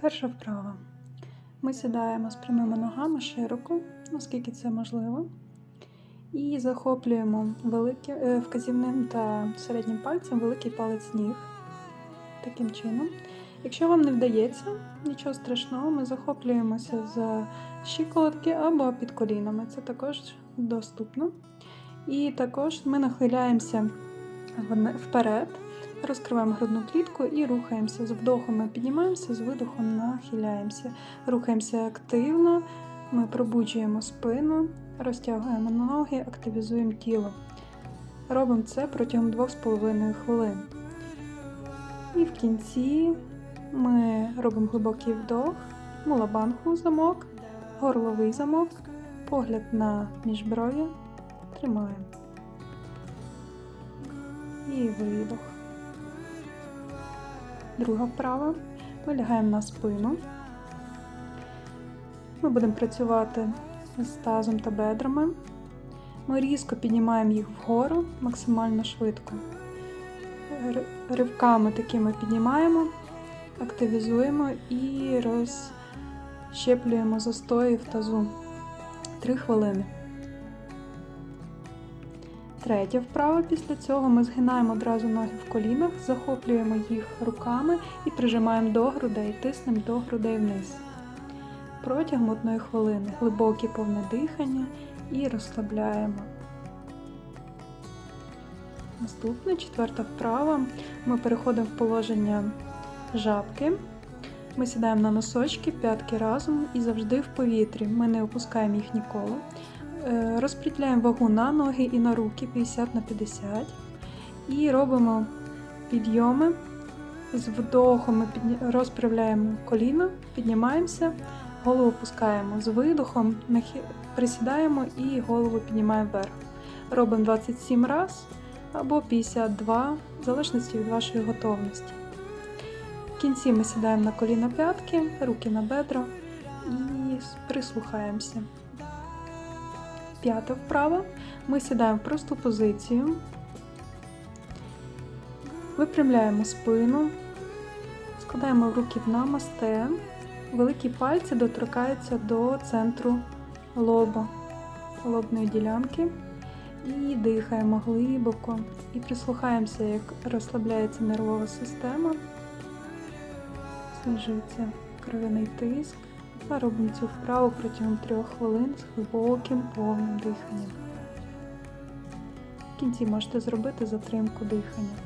Перша вправа. Ми сідаємо з прямими ногами широко, наскільки це можливо. І захоплюємо великим е, вказівним та середнім пальцем великий палець ніг. Таким чином. Якщо вам не вдається, нічого страшного, ми захоплюємося за щиколотки або під колінами. Це також доступно. І також ми нахиляємося вперед, розкриваємо грудну клітку і рухаємося. З вдохом ми піднімаємося, з видохом нахиляємося. Рухаємося активно, ми пробуджуємо спину, розтягуємо ноги, активізуємо тіло. Робимо це протягом 2,5 хвилин. І в кінці ми робимо глибокий вдох, мулабанху замок, горловий замок, погляд на міжбров'я, тримаємо. І видох. Друга вправа. Ми лягаємо на спину. Ми будемо працювати з тазом та бедрами. Ми різко піднімаємо їх вгору максимально швидко. Ривками такими піднімаємо, активізуємо і розщеплюємо застої в тазу. Три хвилини. Третя вправа після цього ми згинаємо одразу ноги в колінах, захоплюємо їх руками і прижимаємо до грудей, тиснемо до грудей вниз. Протягом одної хвилини глибоке повне дихання і розслабляємо. Наступна четверта вправа. Ми переходимо в положення жабки. Ми сідаємо на носочки, п'ятки разом і завжди в повітрі. Ми не опускаємо їх ніколи. Е, Розподіляємо вагу на ноги і на руки 50 на 50. І робимо підйоми. З вдохом ми розправляємо коліна, піднімаємося, голову опускаємо. З видохом присідаємо і голову піднімаємо вверх. Робимо 27 разів або 52, в залежності від вашої готовності. В кінці ми сідаємо на коліна п'ятки, руки на бедра і прислухаємося. П'ята вправа. Ми сідаємо в просту позицію, випрямляємо спину, складаємо руки в намасте, великі пальці доторкаються до центру лоба, лобної ділянки. І дихаємо глибоко і прислухаємося, як розслабляється нервова система, знижується кров'яний тиск. А робимо цю вправу протягом 3 хвилин з глибоким повним диханням. В кінці можете зробити затримку дихання.